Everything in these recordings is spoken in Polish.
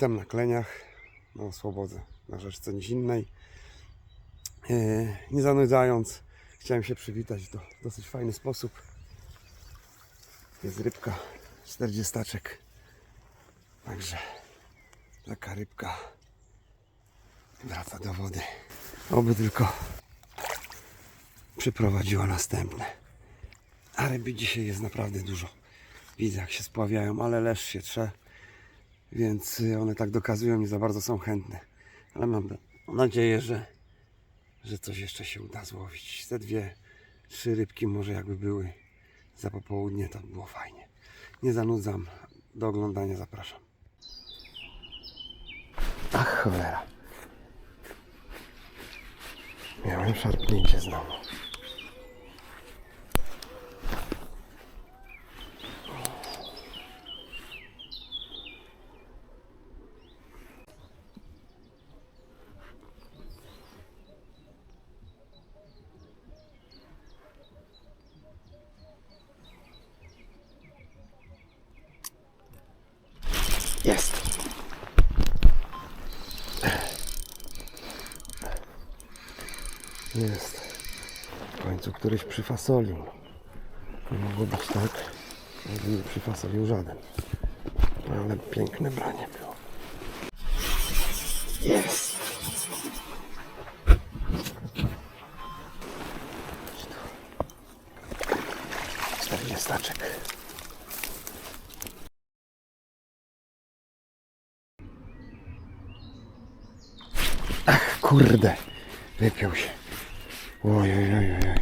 Witam na kleniach, na Słobodze, na rzeczce Nizinnej. Yy, Nie zanudzając, chciałem się przywitać w do, dosyć fajny sposób. Jest rybka, 40 Także taka rybka wraca do wody. Oby tylko przyprowadziła następne. A ryby dzisiaj jest naprawdę dużo. Widzę jak się spławiają, ale lesz się trze. Więc one tak dokazują, nie za bardzo są chętne. Ale mam nadzieję, że, że coś jeszcze się uda złowić. Te dwie, trzy rybki może jakby były za popołudnie, to by było fajnie. Nie zanudzam. Do oglądania zapraszam. Ach cholera. Miałem szarpnięcie znowu. Jest. Jest. W końcu któryś przyfasolił. Nie mogło być tak, jakby nie przyfasolił żaden. Ale piękne branie było. Jest. Czterdziestaczek. Ach, kurde. Wypiął się. Oj, oj, oj, oj.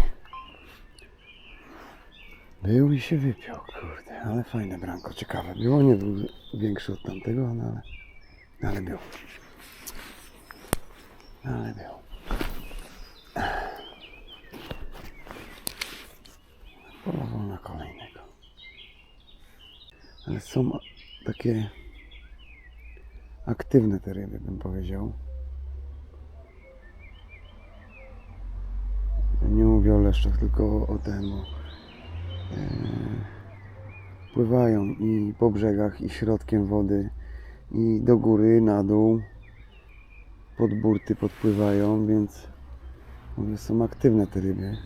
Był i się wypiął, kurde. Ale fajne branko, ciekawe. Było, nie był większy od tamtego, no ale, ale był. Ale był. Polował na kolejnego. Ale są takie aktywne te ryby, bym powiedział. Nie mówię o leszczach, tylko o tym. O, e, pływają i po brzegach, i środkiem wody, i do góry, na dół. Pod burty podpływają, więc mówię, są aktywne te ryby.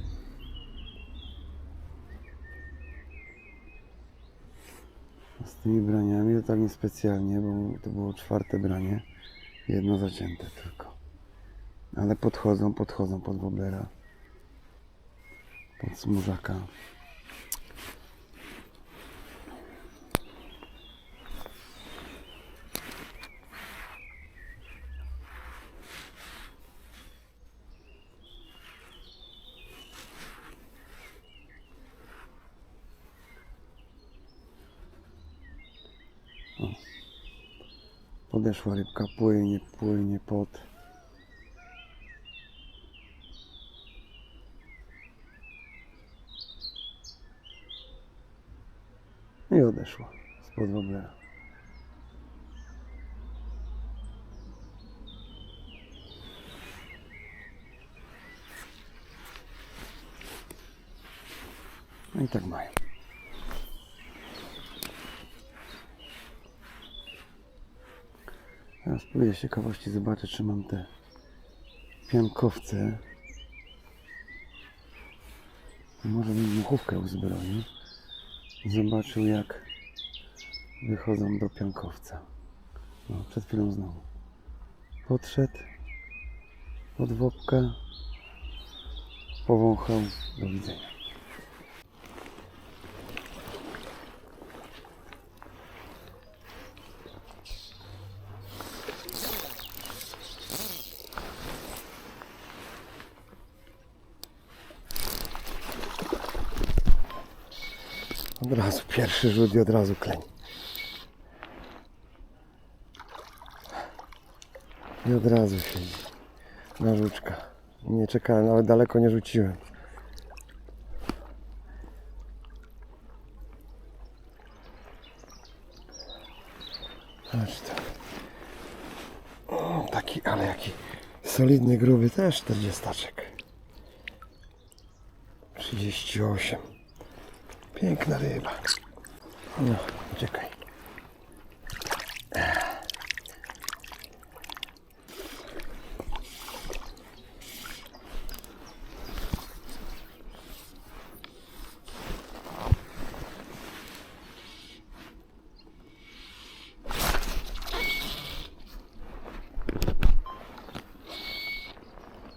A z tymi braniami to tak niespecjalnie, bo to było czwarte branie. Jedno zacięte tylko. Ale podchodzą, podchodzą pod woblera pod smużaka. O. Podeszła rybka, płynie, płynie pod. I odeszła spod woblera. No i tak mają. Teraz pójdę ciekawości zobaczę, czy mam te piankowce. Może bym muchówkę uzbroił zobaczył jak wychodzą do piankowca. No, przed chwilą znowu. Podszedł pod wopkę, powąchał, do widzenia. Od razu pierwszy rzut i od razu kleń. I od razu siedzi. Na żuczka. Nie czekałem, nawet daleko nie rzuciłem. Patrz to. Taki, ale jaki solidny, gruby też 40 38 Piękna ryba. No, uciekaj.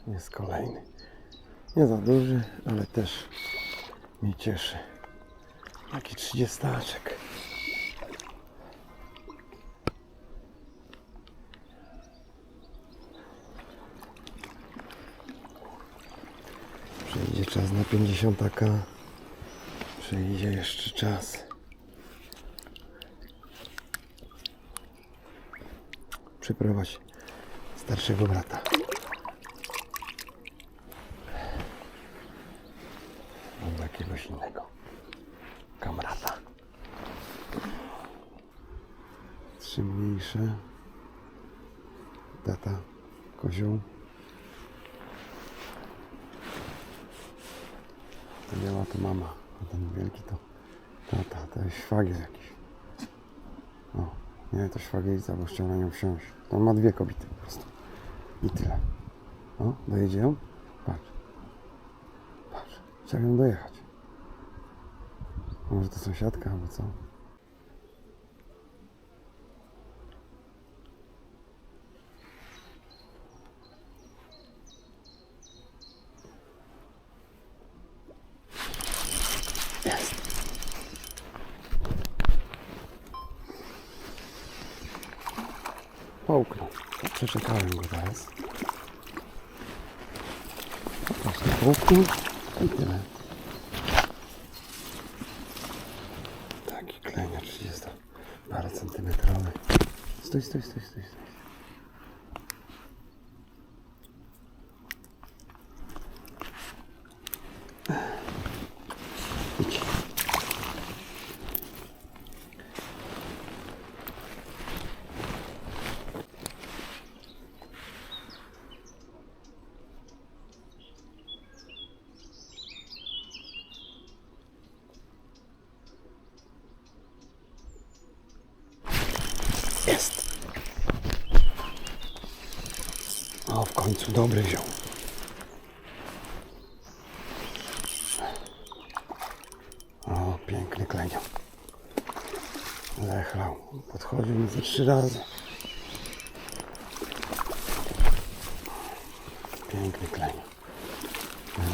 Jest kolejny. Nie za duży, ale też mnie cieszy. Taki trzydziestaczek. Przyjdzie czas na 50 k. Przyjdzie jeszcze czas. Przyprowadź starszego brata. Trzy mniejsze. Tata, kozioł. To biała to mama, a ten wielki to tata, to jest szwagier jakiś. O, nie, to szwagierica, bo chciał na nią wsiąść. On ma dwie kobiety po prostu. I tyle. O, dojedzie ją? Patrz. Patrz, chciał ją dojechać. Może to sąsiadka albo co? Jest. Połknął. Przeczekałem go teraz. Po połknął i tyle. Taki klenia 30 parę centymetrowy. Stój, stój, stój, stój, stój. Idź. Jest. O, w końcu dobry wziął. O, piękny klenią. Lechlał. Podchodził mi ze trzy razy. Piękny klenią.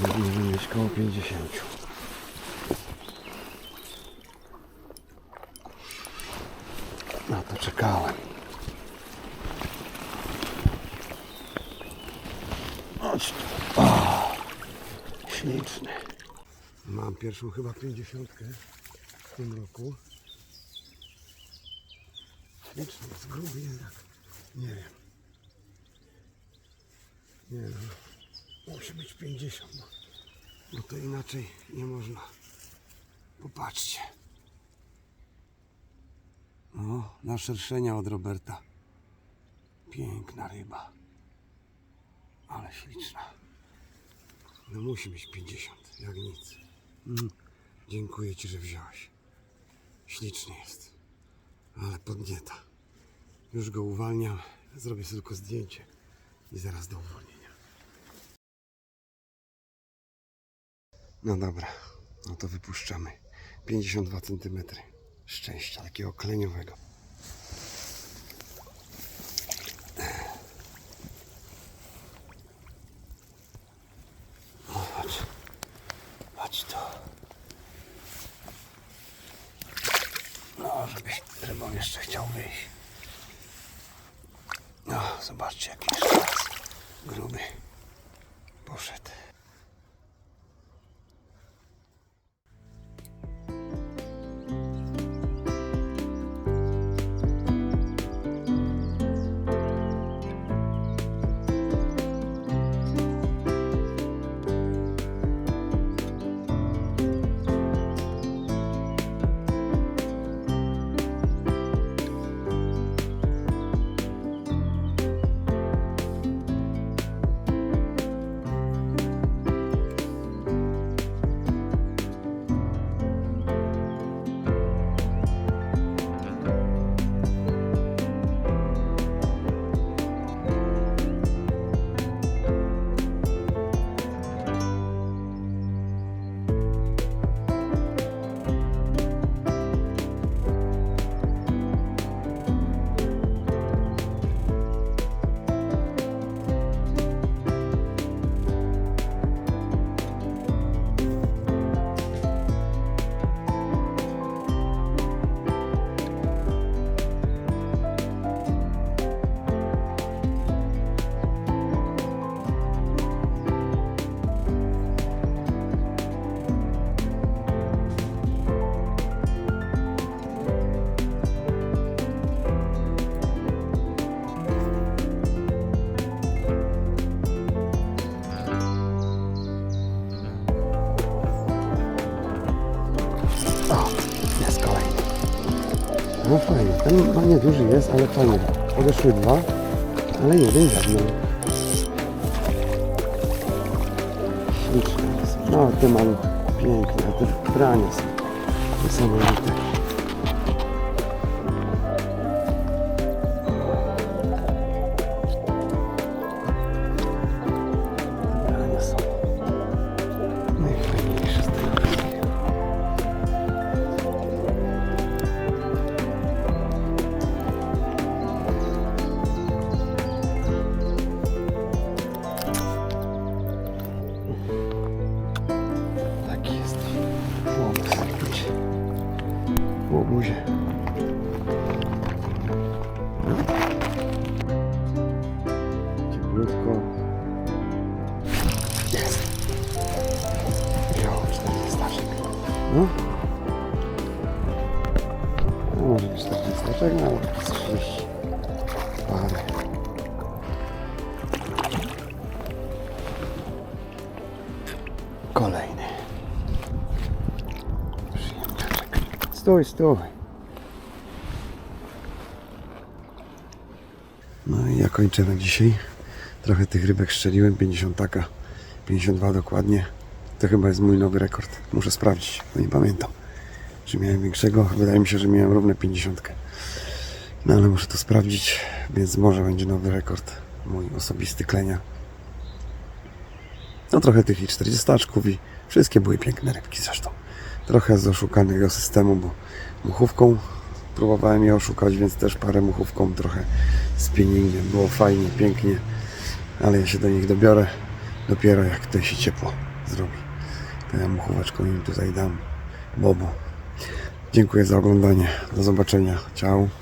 Będziemy mieć koło 50. Na to czekałem. Chodź. O, śliczny. Mam pierwszą chyba pięćdziesiątkę w tym roku. Śliczny, jest gruby jednak. Nie wiem. Nie no. Musi być 50. No, no to inaczej nie można. Popatrzcie. O, na szerszenia od Roberta. Piękna ryba. Ale śliczna. No musi być 50, jak nic. Mm. Dziękuję Ci, że wziąłeś. Śliczny jest. Ale podnieta. Już go uwalniam. Zrobię sobie tylko zdjęcie. I zaraz do uwolnienia. No dobra. No to wypuszczamy. 52 cm. Szczęścia takiego kleniowego. Ten ma nieduży jest, ale fajnie. Podeszły dwa, ale jeden dziabnął. Śliczne jest. No, te maluchy. Piękne, a te brania są niesamowite. Cieplutko. Jest. Wziął 40 staszek. No. może nie 40 staszek, no ale z 30 parę. Kolejny. Przyjemniaczek. Stój, stój. No i ja kończę na dzisiaj. Trochę tych rybek strzeliłem, 50 taka, 52 dokładnie. To chyba jest mój nowy rekord. Muszę sprawdzić, bo nie pamiętam. Czy miałem większego? Wydaje mi się, że miałem równe 50. No ale muszę to sprawdzić, więc może będzie nowy rekord mój osobisty klenia. No trochę tych i 40 i wszystkie były piękne rybki zresztą. Trochę z oszukanego systemu, bo muchówką próbowałem je oszukać, więc też parę muchówką, trochę z pieningiem. Było fajnie, pięknie, ale ja się do nich dobiorę dopiero jak tutaj się ciepło zrobi. To ja muchóweczką im tutaj dam bobo. Dziękuję za oglądanie. Do zobaczenia. Ciao.